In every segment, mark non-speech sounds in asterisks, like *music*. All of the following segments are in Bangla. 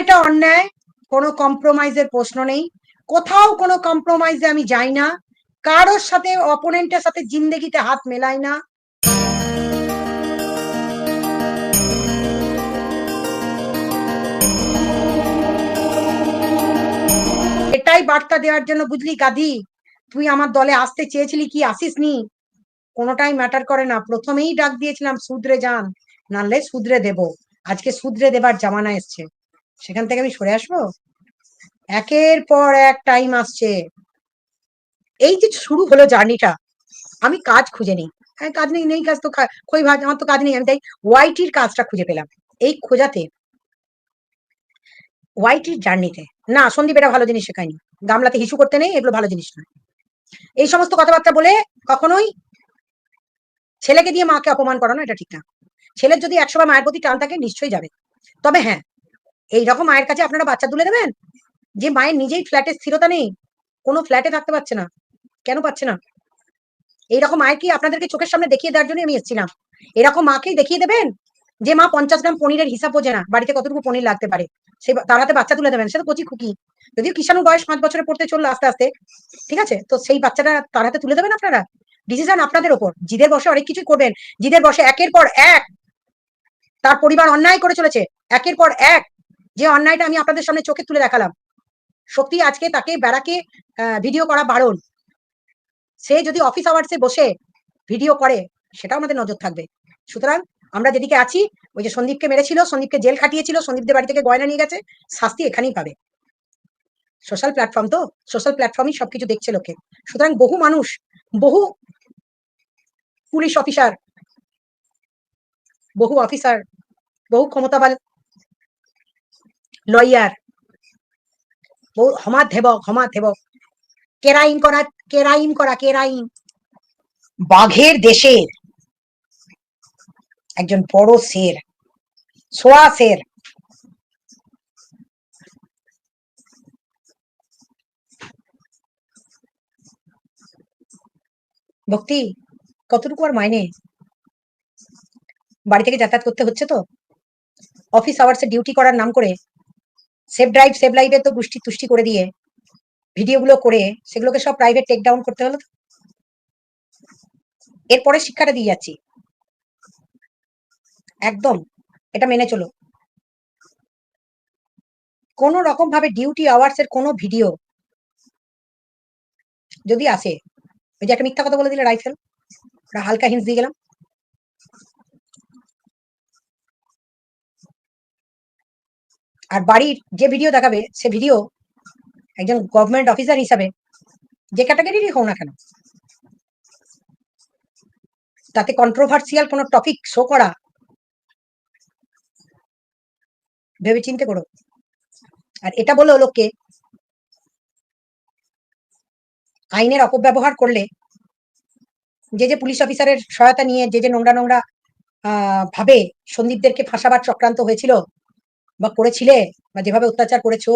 অন্যায়টা অন্যায়, কোনো কম্প্রোমাইজের প্রশ্ন নেই। কোথাও কোনো কম্প্রোমাইজে আমি যাই না। কারোর সাথে অপোনেন্টের সাথে জিন্দেগিতে হাত মেলাই না। এটাই বার্তা দেওয়ার জন্য বুঝলি গাধি, তুই আমার দলে আসতে চেয়েছিলি কি আসিস নি কোনোটাই ম্যাটার করে না। প্রথমেই ডাক দিয়েছিলাম সুদ্রে যান, নাহলে সুদ্রে দেব। আজকে সুদ্রে দেবার জামানা এসছে। সেখান থেকে আমি সরে আসব? একের পর এক টাইম আসছে। এই যে শুরু হলো জার্নিটা আমি কাজ খুঁজে নিই। হ্যাঁ কাজ নেই নেই কাজ তো খই ভাজ আমার তো কাজ নেই, আমি তাই ওয়াইটির কাজটা খুঁজে পেলাম। এই খোঁজাতে ওয়াইটির জার্নিতে না, সন্দীপ, এটা ভালো জিনিস শেখায়নি। গামলাতে হিসু করতে নেই, এগুলো ভালো জিনিস নয়। এই সমস্ত কথাবার্তা বলে কখনোই ছেলেকে দিয়ে মাকে অপমান করানো এটা ঠিক না। ছেলের যদি একসময় মায়ের প্রতি টান থাকে, নিশ্চয়ই যাবে। তবে হ্যাঁ এই রকম মায়ের কাছে আপনারা বাচ্চা তুলে দেবেন? যে মায়ের নিজেই ফ্ল্যাটে স্থিরতা নেই, কোনো ফ্ল্যাটে থাকতে পারছে না। কেন পাচ্ছে না? এইরকম মায়ের কি আপনাদেরকে চোখের সামনে দেখিয়ে দেওয়ার জন্য আমি এসেছিলাম? এরকম মাকেই দেখিয়ে দেবেন? যে মা পঞ্চাশ গ্রাম পনিরের হিসাব বোঝে না, বাড়িতে কতটুকু পনির লাগতে পারে। সে তার হাতে বাচ্চা তুলে দেবেন, সে তো কচি খুকি। যদিও কিষাণু বয়স পাঁচ বছরে পড়তে চলল আস্তে আস্তে, ঠিক আছে? তো সেই বাচ্চাটা তার হাতে তুলে দেবেন আপনারা? ডিসিশন আপনাদের ওপর। জিদের বসে অনেক কিছুই করবেন। জিদের বসে একের পর এক তার পরিবার অন্যায় করে চলেছে। একের পর এক যে অন্যায়টা আমি আপনাদের সামনে চোখে তুলে দেখালাম। সত্যি আজকে তাকে ব্যারাকে ভিডিও করা বারণ। সে যদি অফিস আওয়ার্সে বসে ভিডিও করে, সেটাও আমাদের নজর থাকবে। সুতরাং আমরা যেদিকে আছি, ওই যে সন্দীপকে মেরেছিল, সন্দীপকে জেল খাটিয়েছিল, সন্দীপদের বাড়ি থেকে গয়না নিয়ে গেছে, শাস্তি এখানেই পাবে। সোশ্যাল প্ল্যাটফর্ম তো সোশ্যাল প্ল্যাটফর্মই সবকিছু দেখছে লোকে। সুতরাং বহু মানুষ, বহু পুলিশ অফিসার বহু অফিসার বহু ক্ষমতাবান লয়ার। বহু হমাদ ধেবক হমাদ ধেবক কেরাইন করা কেরাইন করা, কেরাইন। বাঘের দেশের একজন বড় শের। সোয়া শের। ভক্তি, কতটুকু আর মাইনে? বাড়ি থেকে যাতায়াত করতে হচ্ছে তো? অফিস আওয়ার্সে ডিউটি করার নাম করে সেভ ড্রাইভ সেভ লাইভে তো গুষ্টি তুষ্টি করে দিয়ে ভিডিওগুলো করে সেগুলোকে সব প্রাইভেট টেক ডাউন করতে হলো এরপরে শিক্ষাটা দিয়ে যাচ্ছি। একদম, এটা মেনে চলো। কোন রকম ভাবে ডিউটি আওয়ার্স এর কোনো ভিডিও যদি আসে, ওই যে একটা মিথ্যা কথা বলে দিলে রাইফেল হালকা হিন্স দিয়ে গেলাম। আর বাড়ির যে ভিডিও দেখাবে, সে ভিডিও একজন গভর্নমেন্ট অফিসার হিসাবে যে ক্যাটাগরিরই হোক না কেন, তাতে কন্ট্রোভার্সিয়াল কোনো টপিক শো করা ভেবে চিন্তে করো। আর এটা বলল লোককে আইনের অপব্যবহার করলে যে যে পুলিশ অফিসারের সহায়তা নিয়ে যে যে নোংরা নোংরা ভাবে সন্দীপদেরকে ফাঁসাবার চক্রান্ত হয়েছিল বা করেছিলে? বা যেভাবে অত্যাচার করেছ?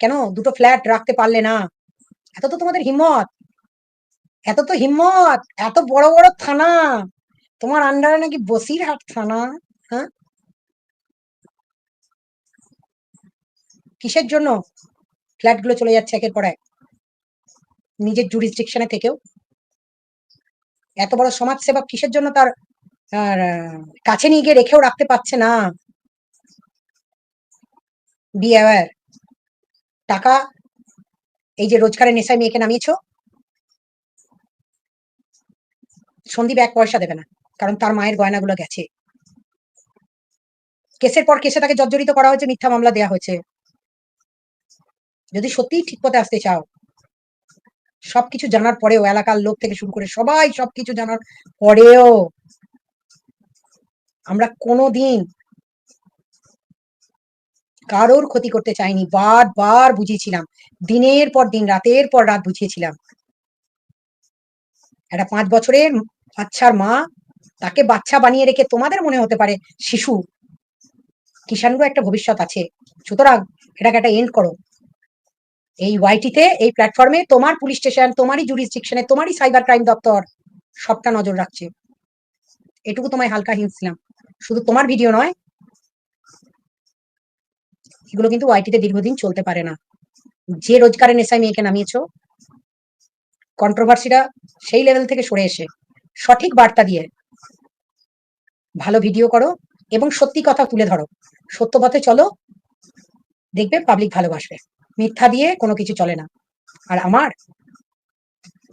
কেন? দুটো ফ্ল্যাট রাখতে পারলে না। এত তো তোমাদের হিম্মত। এত তো হিম্মত। এত বড় বড় থানা। তোমার আন্ডারে নাকি বসিরহাট থানা হ্যাঁ? কিসের জন্য? ফ্ল্যাটগুলো চলে যাচ্ছে একের পর এক। নিজের জুরিসডিকশনে থেকেও। এত বড় সমাজ সেবক কিসের জন্য তার কাছে নিয়ে গিয়ে রেখেও রাখতে পারছে না? বি অ্যাওয়ার টাকা, এই যে রোজগারের নেশায় মেয়েকে নামিয়েছ? সন্দীপ এক পয়সা দেবে না, কারণ তার মায়ের গয়নাগুলো গেছে। কেসের পর কেসে তাকে জর্জরিত করা হয়েছে, মিথ্যা মামলা দেওয়া হয়েছে। যদি সত্যিই ঠিক পথে আসতে চাও, সবকিছু জানার পরেও, এলাকার লোক থেকে শুরু করে সবাই সবকিছু জানার পরেও, আমরা কোনোদিন কারোর ক্ষতি করতে চাইনি। বারবার বুঝিয়েছিলাম। দিনের পর দিন, রাতের পর রাত বুঝিয়েছিলাম। একটা পাঁচ বছরের বাচ্চার মা তাকে বাচ্চা বানিয়ে রেখে তোমাদের মনে হতে পারে শিশু। কিষাণুরও একটা ভবিষ্যৎ আছে। সুতরাং এটাকে একটা এন্ড করো। এই ওয়াইটিতে এই প্ল্যাটফর্মে তোমার পুলিশ স্টেশন তোমারই জুরিসডিকশনে তোমারই সাইবার ক্রাইম দপ্তর সবটা নজর রাখছে। এটুকু তোমায় হালকা হিন্স দিলাম। শুধু তোমার ভিডিও নয় এগুলো কিন্তু ওয়াইটিতে দীর্ঘদিন চলতে পারে না। যে রোজগারের নেশায় মেয়েকে নামিয়েছো কন্ট্রোভার্সিটা সেই লেভেল থেকে সরে এসে সঠিক বার্তা দিয়ে ভালো ভিডিও করো এবং সত্যি কথা তুলে ধরো। সত্য পথে চলো, দেখবে পাবলিক ভালোবাসবে। মিথ্যা দিয়ে কোনো কিছু চলে না। আর আমার,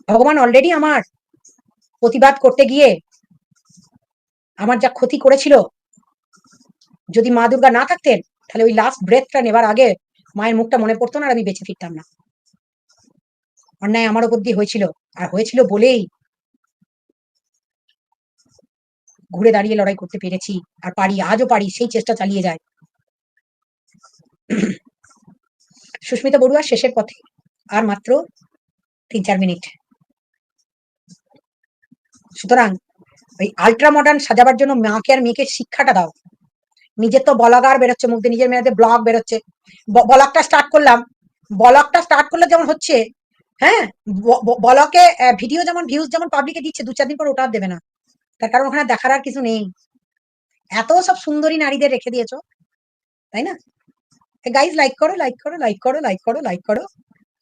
ভগবান অলরেডি আমার প্রতিবাদ করতে গিয়ে আমার যা ক্ষতি করেছিল, যদি মা দুর্গা না থাকতেন তাহলে ওই লাস্ট ব্রেথটা নেবার আগে মায়ের মুখটা মনে পড়তো না আর আমি বেঁচে ফিরতাম না। অন্যায় আমার ওপর দিয়ে হয়েছিল, আর হয়েছিল বলেই ঘুরে দাঁড়িয়ে লড়াই করতে পেরেছি, আর পারি, আজও পারি, সেই চেষ্টা চালিয়ে যায়। সুস্মিতা বড়ুয়া, শেষের পথে, আর মাত্র তিন চার মিনিট। সুতরাং ওই আলট্রা মডার্ন সাজাবার জন্য মাকে আর মেয়েকে শিক্ষাটা দাও। নিজের তো বলাগার বেরোচ্ছে, মুখ দিয়ে নিজের মেয়েদের ব্লগ বেরোচ্ছে। বলকটা স্টার্ট করলাম। বলকটা স্টার্ট করলে যেমন হচ্ছে হ্যাঁ? বলকে ভিডিও যেমন ভিউজ যেমন পাবলিকে দিচ্ছে, দু চার দিন পর ওটা দেবে না। তার কারণ ওখানে দেখার আর কিছু নেই। এত সব সুন্দরী নারীদের রেখে দিয়েছ, তাই না? গাইজ লাইক করো লাইক করো লাইক করো লাইক করো লাইক করো।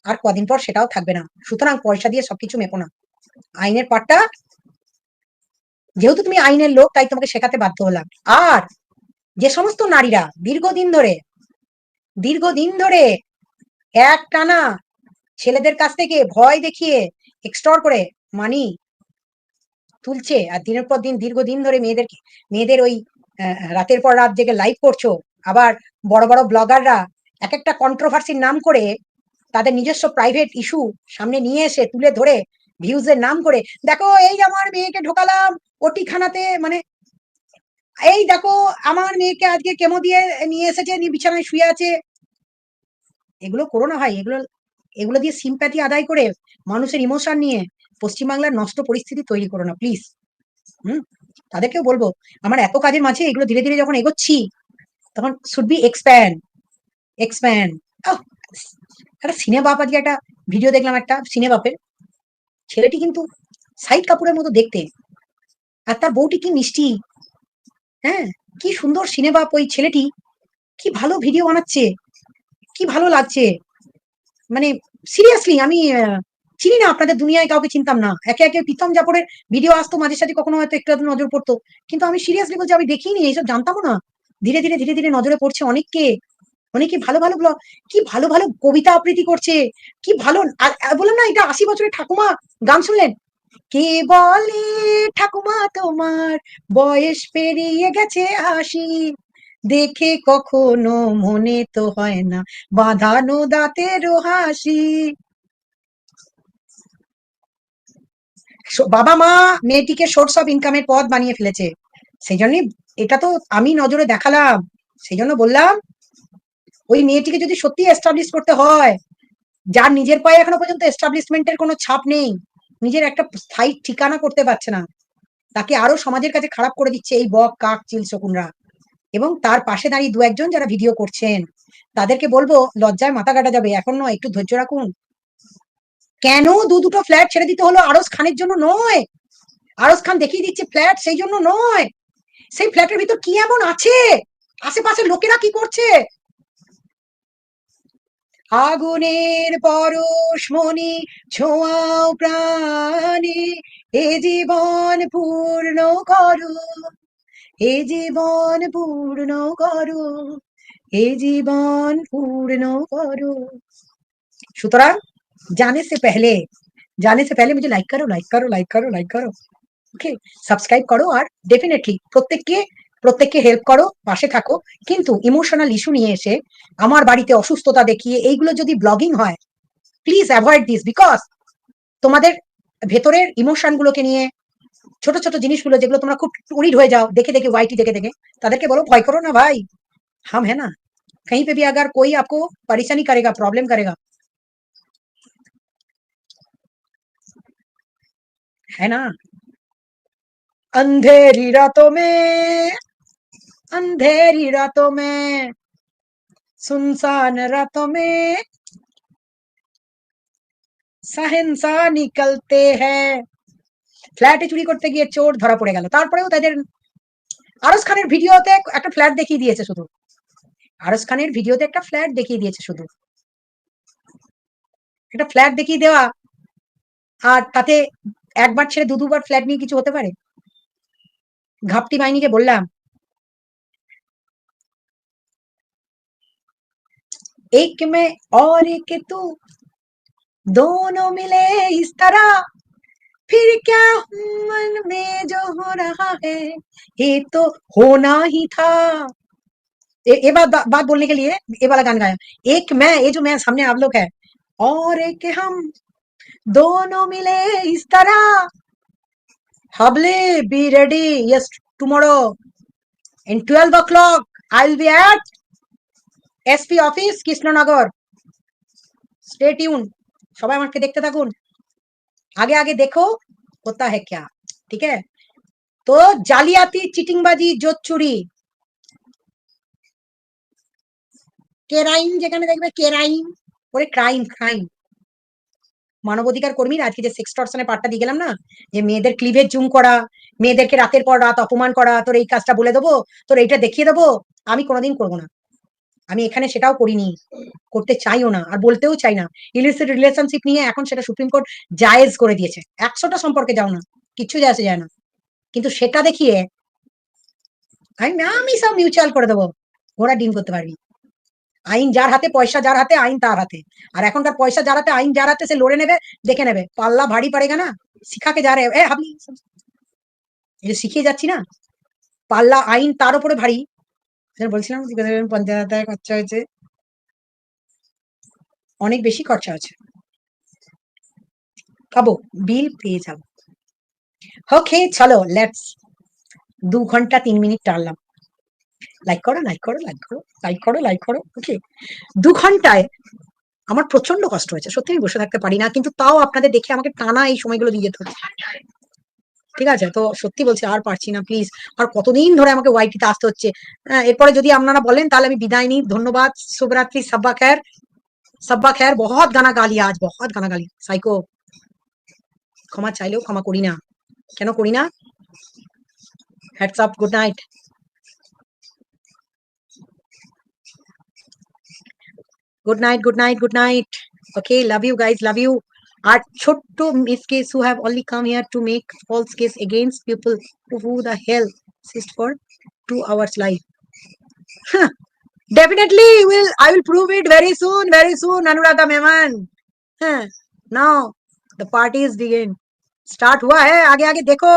আর কদিন পর সেটাও থাকবে না। সুতরাং পয়সা দিয়ে সবকিছু মেপো না। আইনের পাটটা, যেহেতু তুমি আইনের লোক, তাই তোমাকে শেখাতে বাধ্য হলাম। আর যে সমস্ত নারীরা দীর্ঘদিন ধরে দীর্ঘদিন ধরে এক টানা ছেলেদের কাছ থেকে ভয় দেখিয়ে এক্সটর করে মানি তুলছে আর দিনের পর দিন, দীর্ঘদিন ধরে মেয়েদেরকে, মেয়েদের ওই রাতের পর রাত জেগে লাইভ করছ, আবার বড় বড় ব্লগাররা এক একটা কন্ট্রোভার্সির নাম করে তাদের নিজস্ব প্রাইভেট ইস্যু সামনে নিয়ে এসে তুলে ধরে ভিউজের নাম করে, দেখো, এই আমার মেয়েকে ঢোকালাম ওটি খানাতে মানে এই দেখো, আমার মেয়েকে আজকে কেমো দিয়ে নিয়ে এসেছে, নিয়ে বিছানায় শুয়ে আছে। এগুলো করো না ভাই, এগুলো এগুলো দিয়ে সিম্প্যাথি আদায় করে মানুষের ইমোশন নিয়ে পশ্চিমবাংলার নষ্ট পরিস্থিতি তৈরি করো না প্লিজ হুম? তাদেরকেও বলব, আমার এত কাজের মাঝে এগুলো ধীরে ধীরে যখন এগোচ্ছি, তখন শুড বি এক্সপ্যান্ড এক্সপ্যান্ড একটা সিনেবাপ আজকে একটা ভিডিও দেখলাম একটা সিনেবাপের ছেলেটি কিন্তু সাইড কাপুরের মতো দেখতে। আর তার বউটি কি মিষ্টি? হ্যাঁ কি সুন্দর সিনেমা ওই ছেলেটি। কি ভালো ভিডিও বানাচ্ছে। কি ভালো লাগছে। মানে সিরিয়াসলি আমি চিনি না আপনাদের দুনিয়ায় কাউকে চিনতাম না। একে একে প্রীতম জাপরের ভিডিও আসতো, মাঝে সাঝে কখনো হয়তো একটু নজর পড়তো। কিন্তু আমি সিরিয়াসলি বলছি, আমি দেখিনি, এইসব জানতামও না। ধীরে ধীরে ধীরে ধীরে নজরে পড়ছে অনেককে। অনেকে ভালো ভালো কি ভালো ভালো কবিতা আবৃত্তি করছে। কি ভালো আর বললাম না, এটা আশি বছরের ঠাকুমা গান শুনলেন? কে বলে? ঠাকুমা, তোমার বয়স পেরিয়ে গেছে আশি। দেখে কখনো মনে তো হয় না বাঁধানো দাঁতের হাসি। বাবা মা মেয়েটিকে সোর্স অফ ইনকামের পথ বানিয়ে ফেলেছে। সেই জন্যই এটা তো আমি নজরে দেখালাম। সেই জন্য বললাম, ওই মেয়েটিকে যদি সত্যি এস্টাবলিশ করতে হয়, যার নিজের পায়ে এখনও পর্যন্ত এস্টাবলিশমেন্টের কোনো ছাপ নেই নিজের একটা স্থায়ী ঠিকানা করতে পারছে না। তাকে আরও সমাজের কাছে খারাপ করে দিচ্ছে এই বক, কাক, চিল, শকুনরা। এবং তার পাশে দাঁড়িয়ে দু একজন যারা ভিডিও করছেন, তাদেরকে বলব, লজ্জায় মাথা কাটা যাবে, এখন নয়, একটু ধৈর্য রাখুন। কেন দু দুটো ফ্ল্যাট ছেড়ে দিতে হলো? আরস খানের জন্য নয়। আরস খান দেখিয়ে দিচ্ছে ফ্ল্যাট, সেই জন্য নয়। সেই ফ্ল্যাটের ভিতর কি এমন আছে? আশেপাশের লোকেরা কি করছে? আগুনের পরশমণি ছোঁয়াও প্রাণে এ জীবন পূর্ণ করো এ জীবন পূর্ণ করো এ জীবন পূর্ণ করো সুতরাং जाने से पहले जाने से पहले मुझे लाइक करो लाइक करो लाइक करो लाइक करो ওকে সাবস্ক্রাইব করো আর ডেফিনেটলি প্রত্যেককে প্রত্যেককে হেল্প করো পাশে থাকো কিন্তু ইমোশনাল ইস্যু নিয়ে এসে আমার বাড়িতে অসুস্থতা দেখিয়ে এইগুলো যদি ব্লগিং হয় প্লিজ অ্যাভয়েড দিস বিকজ তোমাদের ভেতরের ইমোশন গুলোকে নিয়ে ছোট ছোট জিনিসগুলো যেগুলো তোমরা খুব উড়িড হয়ে যাও দেখে দেখে ওয়াইটি দেখে দেখে তাদেরকে বলো ভয় করো না ভাই হাম হ্যাঁ না कहीं पे भी अगर कोई आपको परेशानी करेगा प्रॉब्लम करेगा है ना अंधेरी रातों में अंधेरी रातों में सुनसान रातों में সাহেনসা নিকলতে হ্যাঁ ফ্ল্যাটে চুরি করতে গিয়ে চোর ধরা পড়ে গেল তারপরেও তাদের আরস খানের ভিডিওতে একটা ফ্ল্যাট দেখিয়ে দিয়েছে শুধু আরস খানের ভিডিওতে একটা ফ্ল্যাট দেখিয়ে দিয়েছে শুধু একটা ফ্ল্যাট দেখিয়ে দেওয়া আর তাতে একবার ছেড়ে দু দুবার ফ্ল্যাট নিয়ে কিছু হতে পারে ঘাপটি বাহিনীকে বললাম एक में और एक तू। दोनों मिले इस तरह। फिर क्या मन में जो हो रहा है? ये तो होना ही था। ये ये बात बा, बात बोलने के लिए ये वाला गान गाया एक मैं ये जो मैं सामने आप लोग है और एक हम। दोनों मिले इस तरह। हबले be ready yes ready. Yes, tomorrow in 12 o'clock, I'll be at SP office, Krishnanagar stay tune সবাই আমাকে দেখতে থাকুন আগে আগে দেখো होता है क्या ঠিক है তো জালিয়াতি চিটিংবাজি জোত চুরি কেরাইম যেখানে দেখবে কেরাইম ওরে ক্রাইম ক্রাইম মানবাধিকার কর্মীরা আজকে যে সেক্স টর্শনের পার্টটা দিয়ে গেলাম না যে মেয়েদের ক্লিভেজ জুম করা মেয়েদেরকে রাতের পর রাত অপমান করা তোর এই কাজটা বলে দেবো তোর এইটা দেখিয়ে দেবো আমি কোনোদিন করবো না আমি এখানে সেটাও করিনি, করতে চাইও না, আর বলতেও চাই না। ইলিসিট রিলেশনশিপ নিয়ে এখন সেটা সুপ্রিম কোর্ট জায়েজ করে দিয়েছে। একশোটা সম্পর্কে যাও না, কিচ্ছু যায় যায় না। কিন্তু সেটা দেখিয়ে আমি আমি সব মিউচুয়াল করে দেবো। ঘোড়া ডিম করতে পারবি আইন যার হাতে, পয়সা যার হাতে, আইন তার হাতে। আর এখনকার পয়সা যার হাতে, আইন যার হাতে, সে লড়ে নেবে, দেখে নেবে। পাল্লা ভারী পড়েগা না, শিখাকে যা রে, এ যে শিখিয়ে যাচ্ছি না। পাল্লা, আইন তার উপরে ভারী। বলছিলাম পঞ্চাশ হাজার খরচা হয়েছে। অনেক বেশি খরচা আছে পাবো, বিল পেয়ে যাব। ওকে, চলো লেটস দু ঘণ্টা তিন মিনিট টানলাম। লাইক করো লাইক করো লাইক করো লাইক করো লাইক করো ওকে দু ঘন্টায় আমার প্রচণ্ড কষ্ট হয়েছে। সত্যি আমি বসে থাকতে পারি না, কিন্তু তাও আপনাদের দেখে আমাকে টানা এই সময়গুলো দিয়ে যেতে হচ্ছে। ঠিক আছে? তো সত্যি বলছি, আর পারছি না প্লিজ আর কতদিন ধরে আমাকে ওয়াইটিতে আসতে হচ্ছে? এরপরে যদি আপনারা বলেন, তাহলে আমি বিদায় নিই। ধন্যবাদ। শুভরাত্রি, সাব্বা খ্যার। সাব্বা খ্যার, বহুত গানা গালি আজ, বহুত গানা গালি। সাইকো। ক্ষমা চাইলেও ক্ষমা করি না। কেন করি না? Hats up good night good night good night good night okay, love you guys, love you are Chotto miscase who have only come here to make false case against people who the hell sit for two hours live. Huh. Definitely will I will prove it very soon, very soon, Anuradha Meman. Huh. Now the parties begin. Start हुआ है आगे आगे देखो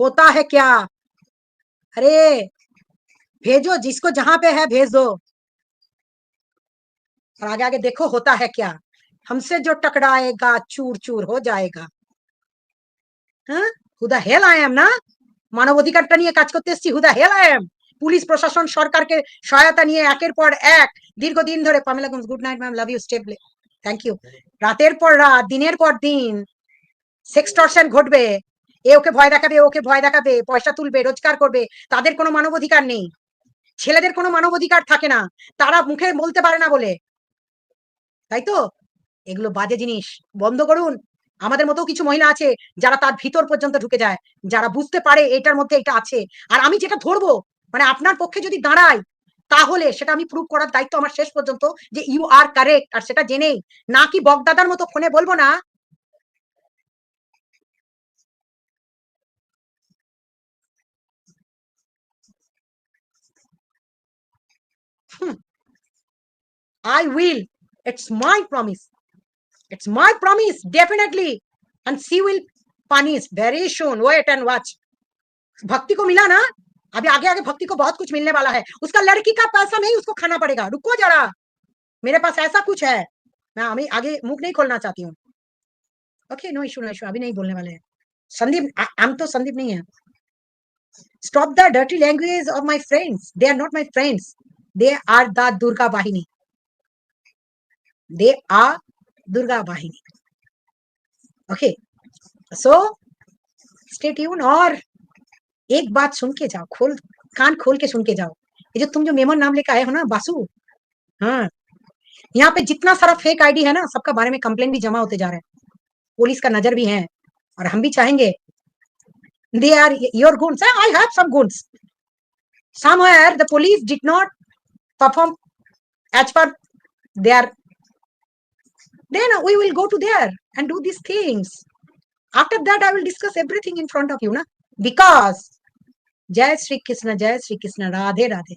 होता है क्या अरे भेजो जिसको जहाँ पे है भेज दो और आगे आगे देखो होता है क्या हमसे जो टकराएगा चूर चूर हो जाएगा হ্যাঁ হুদা হেল আই এম না মানব অধিকারটা নিয়ে কাজ করতে এসেছি who the hell I am police প্রশাসন সরকারকে সহায়তা নিয়ে একের পর এক দীর্ঘদিন ধরে Pamela good night ma'am love you স্টেবলে thank you রাতের পর রাত দিনের পর দিন সেক্সটর্শন ঘটবে এ ওকে ভয় দেখাবে ওকে ভয় দেখাবে পয়সা তুলবে রোজগার করবে তাদের কোনো মানবাধিকার নেই ছেলেদের কোনো মানবাধিকার থাকে না তারা মুখে বলতে পারে না বলে তাই তো এগুলো বাজে জিনিস। বন্ধ করুন। আমাদের মতো কিছু মহিলা আছে যারা তার ভিতর পর্যন্ত ঢুকে যায়। যারা বুঝতে পারে এটার মধ্যে এটা আছে। আর আমি যেটা ধরবো মানে আপনার পক্ষে যদি দাঁড়াই তাহলে সেটা আমি প্রুভ করার দায়িত্ব আমার শেষ পর্যন্ত যে ইউ আর কারেক্ট আর সেটা জেনেই। না কি বগদাদার মতো ফোনে বলব না? I will. It's my promise. It's my promise, definitely. And she will punish. Very soon. Wait and watch. भक्ति को मिला ना अभी आगे आगे भक्ति को बहुत कुछ मिलने वाला है। उसका लड़की का पैसा नहीं उसको खाना पड़ेगा। रुको जरा। मेरे पास ऐसा कुछ है। मैं अभी आगे मुख नहीं खोलना चाहती हूँ। Okay no issue no issue अभी नहीं बोलने वाले हैं। संदीप हम तो संदीप नहीं है। Stop the dirty language of my friends they are not my friends they are the Durga Vahini. They are Durga Bahini. Okay, so stay tuned और एक बात सुन के जाओ खोल कान खोल के सुन के जाओ। ये जो तुम जो मेमन नाम लेकर आए हो ना बासु? हाँ। यहाँ पे जितना सारा फेक आईडी है ना सबका बारे में कंप्लेन भी जमा होते जा रहे हैं। पुलिस का नज़र भी है और हम भी चाहेंगे। They are your goods I have some goods somewhere the police did not perform as per their then we will go to there and do these things after that i will discuss everything in front of you na because jai shri krishna jai shri krishna radhe radhe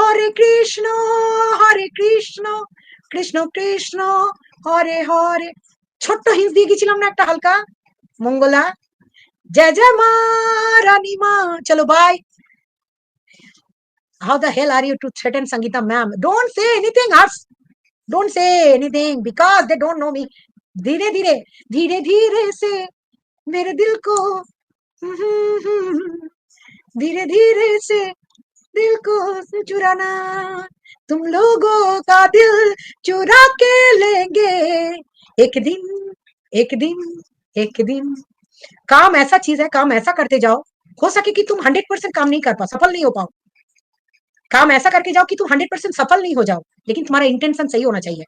hare krishna hare krishna Krishna Krishna Hare Hare ছোট্ট হিন্স দিয়ে গেছিলাম না একটা হালকা মঙ্গলা জয় জয় মা রানী মা চলো bye how the hell are you to threaten Sangeeta ma'am? Don't say anything else. Don't say anything because they don't know me. धीरे धीरे धीरे धीरे से मेरे दिल को, *laughs* धीरे धीरे से दिल को चुराना। तुम लोगों का दिल चुरा के लेंगे। एक दिन एक दिन एक दिन। काम ऐसा चीज़ है, काम ऐसा करते जाओ। हो सके कि तुम हंड्रेड परसेंट काम नहीं कर पाओ, सफल नहीं हो पाओ। काम ऐसा करके जाओ कि तुम हंड्रेड परसेंट सफल नहीं हो जाओ लेकिन तुम्हारा इंटेंशन सही होना चाहिए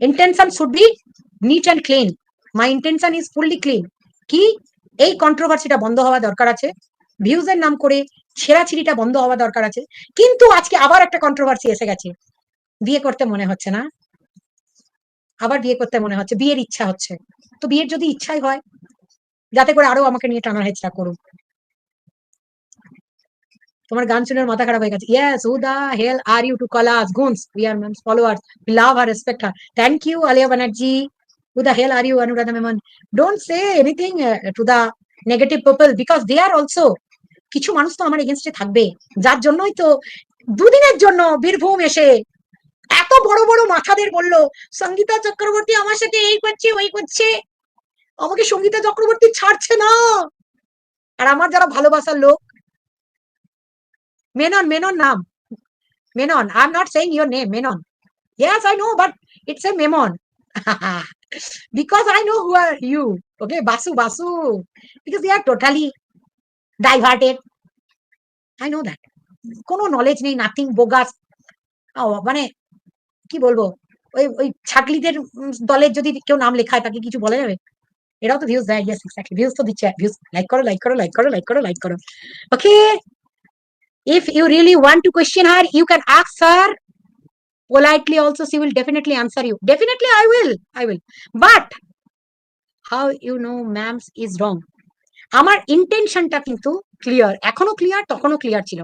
intention should be neat and clean my intention is fully clean কি এই কন্ট্রোভার্সিটা বন্ধ হওয়া দরকার আছে ভিউজের নাম করে ছেঁড়াছিড়িটা বন্ধ হওয়া দরকার আছে কিন্তু আজকে আবার একটা কন্ট্রোভার্সি এসে গেছে বিয়ে করতে মনে হচ্ছে না আবার বিয়ে করতে মনে হচ্ছে বিয়ের ইচ্ছা হচ্ছে তো বিয়ের যদি ইচ্ছাই হয় যাতে করে আরো আমাকে নিয়ে টানা হেচড়া করুক তোমার গান শুনে মাথা খারাপ হয়ে গেছে। Yes who the hell are you to call us goons we are ma'am's followers we love R respect her thank you Aliya Banerjee the hell are you anuradha meman? Don't say anything uh, to the negative people because they are also কিছু মানুষ তো আমার এগেনস্টে থাকবে। যার জন্যই তো দুদিনের জন্য বীরভূম এসে এত বড় বড় মাথাদের বলল সঙ্গীতা চক্রবর্তী আমার সাথে এই করছে ওই করছে। আমাকে সঙ্গীতা চক্রবর্তী ছাড়ছে না। আর আমার যারা ভালোবাসার লোক মেনন নাম Menon I am not saying your name Menon yes i know but it's a memon. *laughs* Because I know who are you. Okay, Basu, Basu. Because they are totally diverted. I know that. কোনো নলেজ নেই নাথিং বোগাস মানে কি বলব ওই ওই ছাগলিদের দলের যদি কেউ নাম লেখায় তাকে কিছু বলা যাবে এরাও তো ভিউজ দেয় ইয়েস এক্স্যাক্টলি ভিউজ তো দিচ্ছে ভিউজ লাইক করো লাইক করো লাইক করো লাইক করো লাইক করো okay if you really want to question her, you can ask her. Politely also, she will definitely answer you. Definitely i will i will. But how you know ma'ams is wrong. আমার ইন্টেনশনটা কিন্তু ক্লিয়ার এখনও ক্লিয়ার তখনও ক্লিয়ার ছিল।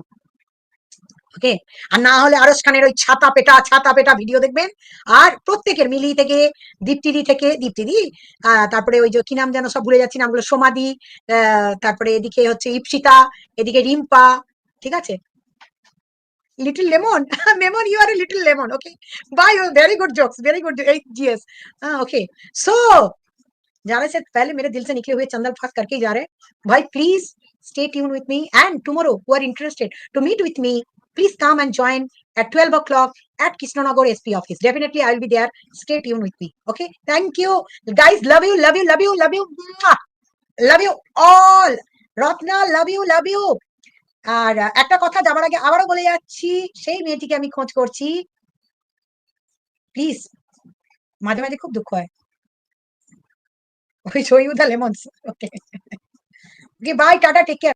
ওকে আর না হলে আরস খানের ওই ছাতা পেটা ছাতা পেটা ভিডিও দেখবেন। আর প্রত্যেকের মিলি থেকে, দীপ্তিদি থেকে, দীপ্তিদি তারপরে ওই যে কি নাম যেন সব ভুলে যাচ্ছি নামগুলো, সোমাদি তারপরে এদিকে হচ্ছে ইপসিতা, এদিকে রিম্পা ঠিক আছে little lemon Memon you are a little lemon okay bye very good jokes very good GS okay so जाने से पहले मेरे दिल से निकले हुए चंदन फास करके ही जा रहे हैं भाई please stay tuned with me and tomorrow who are interested to meet with me please come and join at 12 o'clock at Kishnanagar SP office definitely I will be there stay tuned with me okay thank you guys love you love you love you love you Mwah! love you all Ratna love you love you আর একটা কথা যাবার আগে আবারও বলে যাচ্ছি, সেই মেয়েটিকে আমি খোঁজ করছি। প্লিজ মাঝে মাঝে খুব দুঃখ হয়। ওই show lemon okay bye tata take care